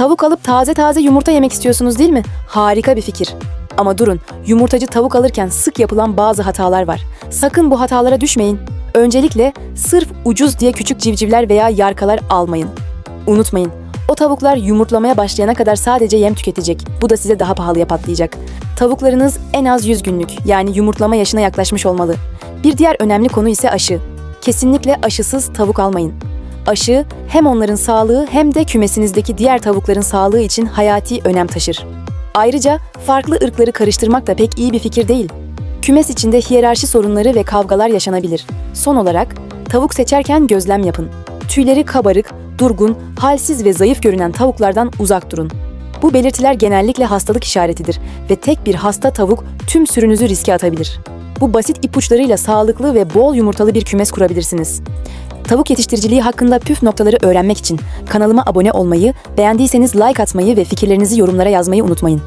Tavuk alıp taze taze yumurta yemek istiyorsunuz değil mi? Harika bir fikir. Ama durun, yumurtacı tavuk alırken sık yapılan bazı hatalar var. Sakın bu hatalara düşmeyin. Öncelikle sırf ucuz diye küçük civcivler veya yarkalar almayın. Unutmayın, o tavuklar yumurtlamaya başlayana kadar sadece yem tüketecek. Bu da size daha pahalıya patlayacak. Tavuklarınız en az 100 günlük yani yumurtlama yaşına yaklaşmış olmalı. Bir diğer önemli konu ise aşı. Kesinlikle aşısız tavuk almayın. Aşı hem onların sağlığı hem de kümesinizdeki diğer tavukların sağlığı için hayati önem taşır. Ayrıca farklı ırkları karıştırmak da pek iyi bir fikir değil. Kümes içinde hiyerarşi sorunları ve kavgalar yaşanabilir. Son olarak tavuk seçerken gözlem yapın. Tüyleri kabarık, durgun, halsiz ve zayıf görünen tavuklardan uzak durun. Bu belirtiler genellikle hastalık işaretidir ve tek bir hasta tavuk tüm sürünüzü riske atabilir. Bu basit ipuçlarıyla sağlıklı ve bol yumurtalı bir kümes kurabilirsiniz. Tavuk yetiştiriciliği hakkında püf noktaları öğrenmek için kanalıma abone olmayı, beğendiyseniz like atmayı ve fikirlerinizi yorumlara yazmayı unutmayın.